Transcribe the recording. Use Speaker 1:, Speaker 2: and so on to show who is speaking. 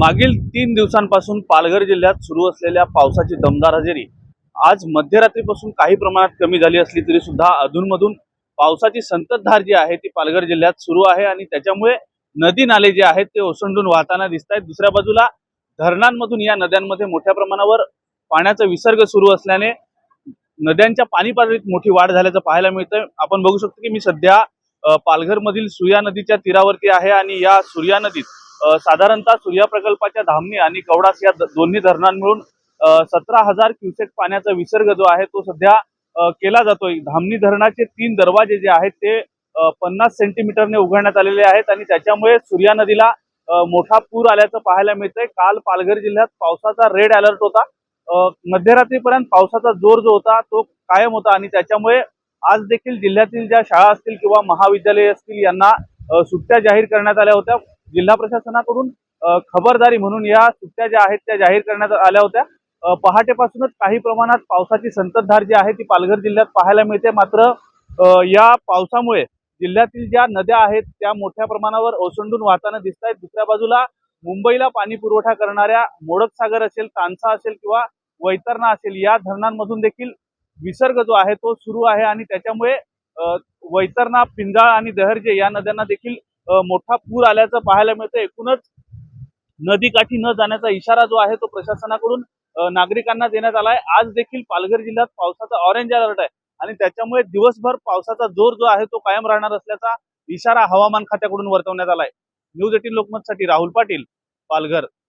Speaker 1: मागील तीन दिवसांपासून पालघर जिल्ह्यात सुरू असलेल्या पावसाची दमदार हजेरी आज मध्यरात्रीपासून काही प्रमाणात कमी झाली असली तरी सुद्धा अधूनमधून पावसाची संततधार जी आहे ती पालघर जिल्ह्यात सुरू आहे आणि त्याच्यामुळे नदी नाले जे आहेत ते ओसंडून वाहताना दिसत आहेत दुसऱ्या बाजूला धरणांमधून या नद्यांमध्ये मोठ्या प्रमाणावर पाण्याचा विसर्ग सुरू असल्याने नद्यांच्या पाणी पातळीत मोठी वाढ झाल्याचं पाहायला मिळतं आपण बघू शकतो की मी सध्या पालघरमधील सुया नदीच्या तीरावरती आहे आणि या सूर्या नदीत साधारणतः सूर्या प्रकल्पाच्या धामणी आणि कवडास या दोन्ही धरणां मिळून सतरा हजार क्युसेक पाण्याचा विसर्ग जो आहे तो सध्या केला जातोय. धामणी धरणाचे तीन दरवाजे जे आहेत ते पन्नास सेंटीमीटरने उघडण्यात आलेले आहेत आणि त्याच्यामुळे सूर्या नदीला मोठा पूर आल्याचं पाहायला मिळतंय. काल पालघर जिल्ह्यात पावसाचा रेड अलर्ट होता. मध्यरात्रीपर्यंत पावसाचा जोर जो होता तो कायम होता आणि त्याच्यामुळे आज देखील जिल्ह्यातील ज्या शाळा असतील किंवा महाविद्यालय असतील यांना सुट्ट्या जाहीर करण्यात आल्या होत्या. जिल्हा प्रशासनाकडून खबरदारी म्हणून या सुट्ट्या ज्या आहेत त्या जाहीर करण्यात आल्या होत्या. पहाटेपासूनच काही प्रमाणात पावसाची संततधार जी आहे ती पालघर जिल्ह्यात पाहायला मिळते. मात्र या पावसामुळे जिल्ह्यातील ज्या नद्या आहेत त्या मोठ्या प्रमाणावर ओसंडून वाहताना दिसत आहेत दुसऱ्या बाजूला मुंबईला पाणी पुरवठा करणाऱ्या मोडकसागर असेल तानसा असेल किंवा वैतरणा असेल या धरणांमधून देखील विसर्ग जो आहे तो सुरू आहे आणि त्याच्यामुळे वैतरणा पिंजाळ आणि दहर्जे या नद्यांना देखील मोठा पूर आल्याचं पाहायला मिळतं एकूणच नदीकाठी न जाण्याचा इशारा जो आहे तो प्रशासनाकडून नागरिकांना देण्यात आलाय. आज देखील पालघर जिल्ह्यात पावसाचा ऑरेंज अलर्ट आहे आणि त्याच्यामुळे दिवसभर पावसाचा जोर जो आहे तो कायम राहणार असल्याचा इशारा हवामान खात्याकडून वर्तवण्यात आलाय. न्यूज एटीन लोकमतसाठी राहुल पाटील पालघर.